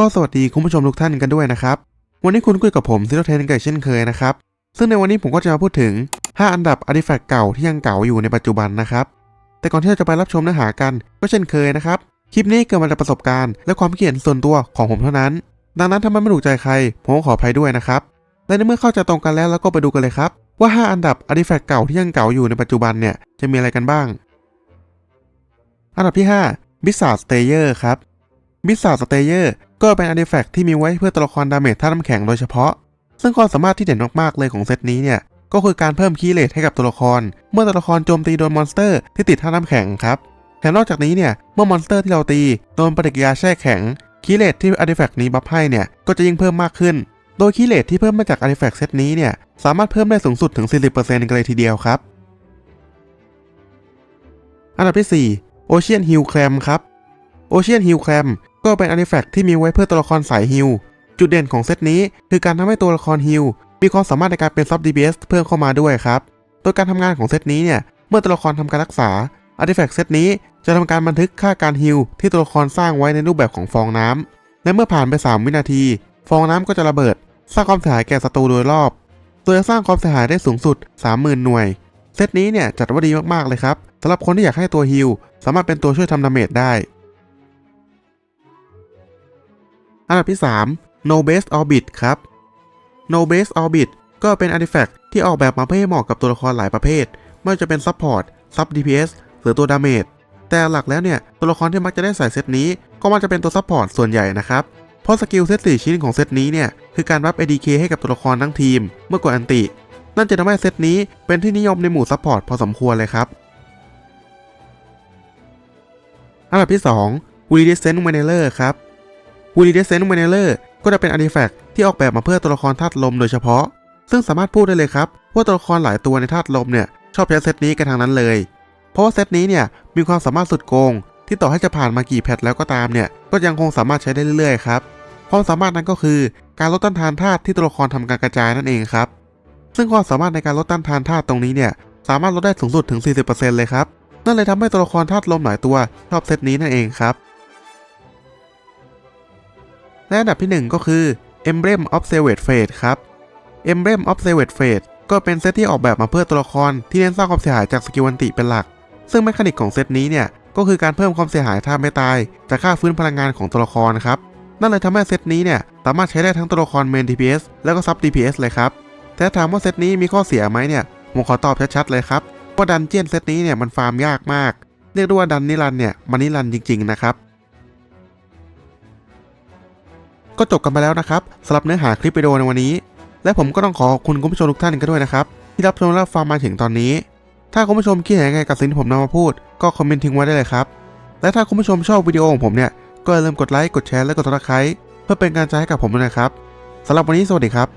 ก็สวัสดีคุณผู้ชมทุกท่านกันด้วยนะครับ วันนี้คุณคุยกับผมซิโรเทนกันเช่นเคยนะครับ ซึ่งในวันนี้ผมก็จะมาพูดถึง 5 อันดับอาร์ติแฟกต์เก่าที่ยังเก่าอยู่ในปัจจุบันนะครับ แต่ก่อนที่เราจะไปรับชมเนื้อหากันก็เช่นเคยนะครับ คลิปนี้เกิดมาจากประสบการณ์และความคิดเห็นส่วนตัวของผมเท่านั้น ดังนั้นถ้ามันไม่ถูกใจใคร ผมก็ขออภัยด้วยนะครับ และในเมื่อเข้าใจตรงกันแล้วเราก็ไปดูกันเลยครับว่า 5 อันดับอาร์ติแฟกต์เก่าที่ยังเก่าอยู่ในปัจจุบันเนี่ยจะมีอะไรกันบ้าง อันดับที่5 b i z a r d Stayer ครับ b i z a r d Stayer ก็เป็นอาร์ติแฟกต์ที่มีไว้เพื่อตัวละครดาเมจท่าน้ำแข็งโดยเฉพาะ ซึ่งความสามารถที่เด่นมากๆเลยของเซตนี้เนี่ยก็คือการเพิ่มคีย์เลทให้กับตัวละคร เมื่อตัวละครโจมตีโดนมอนสเตอร์ที่ติดท่าน้ำแข็งครับแถมนอกจากนี้เนี่ยเมื่อมอนสเตอร์ที่เราตีโดนปฏิกิริยาแช่แข็งคีย์เลทที่อาร์ติแฟกต์นี้บัฟให้เนี่ยก็จะยิ่งเพิ่มมากขึ้น โดยคีย์เลทที่เพิ่มมาจากอาร์ติแฟกต์เซตนี้เนี่ยสามารถเพิ่มได้สูงสุดถึง 40%กันเลยทีเดียวครับ อันดับที่ 4 Ocean Hill Clam ครับ Ocean Hill Clam ก็เป็นอาร์ติแฟกต์ที่มีไว้เพื่อตัวละครสายฮิลจุดเด่นของเซตนี้คือการทำให้ตัวละครฮิลมีความสามารถในการเป็นซับดี DPS เพิ่มเข้ามาด้วยครับ โดยการทำงานของเซตนี้เนี่ย เมื่อตัวละครทำการรักษาอาร์ติแฟกต์เซตนี้จะทำการบันทึกค่าการฮิลที่ตัวละครสร้างไว้ในรูปแบบของฟองน้ำและเมื่อผ่านไป 3 วินาที ฟองน้ำก็จะระเบิด สร้างความเสียหายแก่ศัตรูโดยรอบโดยจะสร้างความเสียหายได้สูงสุด 30,000 หน่วย เซตนี้เนี่ยจัดว่าดีมากๆเลยครับสำหรับคนที่อยากให้ตัวฮิลสามารถเป็นตัวช่วยทำดาเมจได้ อันดับที่ 3 No Base Orbit ครับ No Base Orbit ก็เป็นอาร์ติแฟกต์ที่ออกแบบมาเพื่อให้เหมาะกับตัวละครหลายประเภท ไม่ว่าจะเป็นซั p พอร์ตซับ DPS หรือตัวดาเมจแต่หลักแล้วเนี่ย ตัวละครที่มักจะได้ใส่เซตนี้ ก็มักจะเป็นตัวซั p พอร์ตส่วนใหญ่นะครับ เพราะสกิลเซต4ชิ้นของเซตนี้เนี่ย คือการรับ ADK ให้กับตัวละครทั้งทีม เมื่อกดอันติ นั่นจะทำให้เซตนี้เป็นที่นิยมในหมู่ซัพพอร์ตพอสมควรเลยครับ อันดับที่2 w i l d e s c e n t Manaler ครับ w i l d e s c e n t Manaler ก็จะเป็นอาร์ติแฟกต์ที่ออกแบบมาเพื่อตัวละครธาตุลมโดยเฉพาะ ซึ่งสามารถพูดได้เลยครับว่าตัวละครหลายตัวในธาตุลมเนี่ยชอบใช้เซตนี้กันทางนั้นเลย เพราะว่าเซตนี้เนี่ยมีความสามารถสุดโกง ที่ต่อให้จะผ่านมากี่แพทแล้วก็ตามเนี่ยก็ยังคงสามารถใช้ได้เรื่อยๆครับความสามารถนั้นก็คือการลดต้านทานธาตุที่ตัวละครทำการกระจายนั่นเองครับ ซึ่งความสามารถในการลดต้านทานธาตุตรงนี้เนี่ยสามารถลดได้สูงสุดถึง 40%เลยครับนั่นเลยทำให้ตัวละครธาตุลมหลายตัวชอบเซตนี้นั่นเองครับ และอันดับที่ 1 ก็คือ Emblem of s a v a g e Fate ครับ Emblem of s a v a g e Fate ก็เป็นเซตที่ออกแบบมาเพื่อตัวละครที่เน้นสร้างความเสียหายจากสกิลวันติเป็นหลัก ซึ่งแมคานิกของเซตนี้เนี่ย ก็คือการเพิ่มความเสียหายถ้าไม่ตายจากค่าฟื้นพลังงานของตัวละครครับ นั่นเลยทำให้เซตนี้เนี่ยสามารถใช้ได้ทั้งตัวละครเมน DPS แล้วก็ซับ DPS เลยครับ แต่ถามว่าเซตนี้มีข้อเสียไหมเนี่ย ผมขอตอบชัดๆเลยครับว่าดันเจียนเซตนี้เนี่ยมันฟาร์มยากมาก เรียกได้ว่าดันนิรันเนี่ยมันนิรันจริงๆนะครับ ก็จบกันไปแล้วนะครับสำหรับเนื้อหาคลิปวิดีโอในวันนี้ และผมก็ต้องขอขอบคุณคุณผู้ชมทุกท่านกันด้วยนะครับ ที่รับชมและฟังมาถึงตอนนี้ ถ้าคุณผู้ชมคิดเห็นยังไงกับสิ่งที่ผมนำมาพูด ก็คอมเมนต์ทิ้งไว้ได้เลยครับ และถ้าคุณผู้ชมชอบวิดีโอของผมเนี่ยก็อย่าลืมกดไลค์กดแชร์และกดติดตามเพื่อเป็นการใจให้กับผมด้วยนะครับสำหรับวันนี้สวัสดีครับ